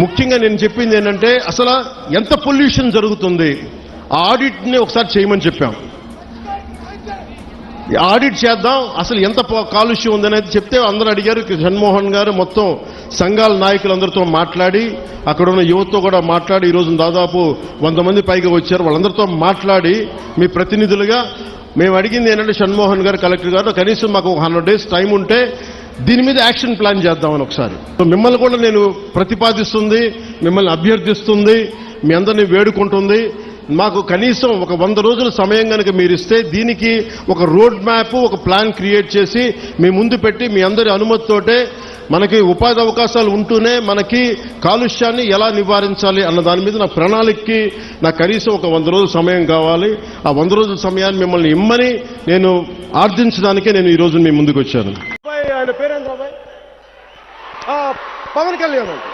ముఖ్యంగా నేను చెప్పింది ఏంటంటే అసలు ఎంత పొల్యూషన్ జరుగుతుంది? ఆ ఆడిట్ని ఒకసారి చేయమని చెప్పాం. ఆడిట్ చేద్దాం అసలు ఎంత కాలుష్యం ఉందనేది చెప్తే అందరూ అడిగారు జగన్మోహన్ గారు మొత్తం సంఘాల నాయకులందరితో మాట్లాడి అక్కడ ఉన్న యువతతో కూడా మాట్లాడి ఈరోజు దాదాపు వంద మంది పైగా వచ్చారు వాళ్ళందరితో మాట్లాడి మీ ప్రతినిధులుగా మేము అడిగింది ఏంటంటే షణ్మోహన్ గారు కలెక్టర్ గారు కనీసం మాకు ఒక హండ్రెడ్ డేస్ టైం ఉంటే దీని మీద యాక్షన్ ప్లాన్ చేద్దామని ఒకసారి. మిమ్మల్ని కూడా నేను ప్రతిపాదిస్తుంది మిమ్మల్ని అభ్యర్థిస్తుంది మీ అందరినీ వేడుకుంటుంది. మాకు కనీసం ఒక వంద రోజుల సమయం కనుక మీరు ఇస్తే దీనికి ఒక రోడ్ మ్యాప్ ఒక ప్లాన్ క్రియేట్ చేసి మీ ముందు పెట్టి మీ అందరి అనుమతితోటే మనకి ఉపాధి అవకాశాలు ఉంటూనే మనకి కాలుష్యాన్ని ఎలా నివారించాలి అన్న దాని మీద నా ప్రణాళికకి నాకు కనీసం ఒక వంద రోజుల సమయం కావాలి. ఆ వంద రోజుల సమయాన్ని మిమ్మల్ని ఇమ్మని నేను ఆర్జించడానికే నేను ఈరోజు మీ ముందుకు వచ్చాను. పవన్ కళ్యాణ్. అండి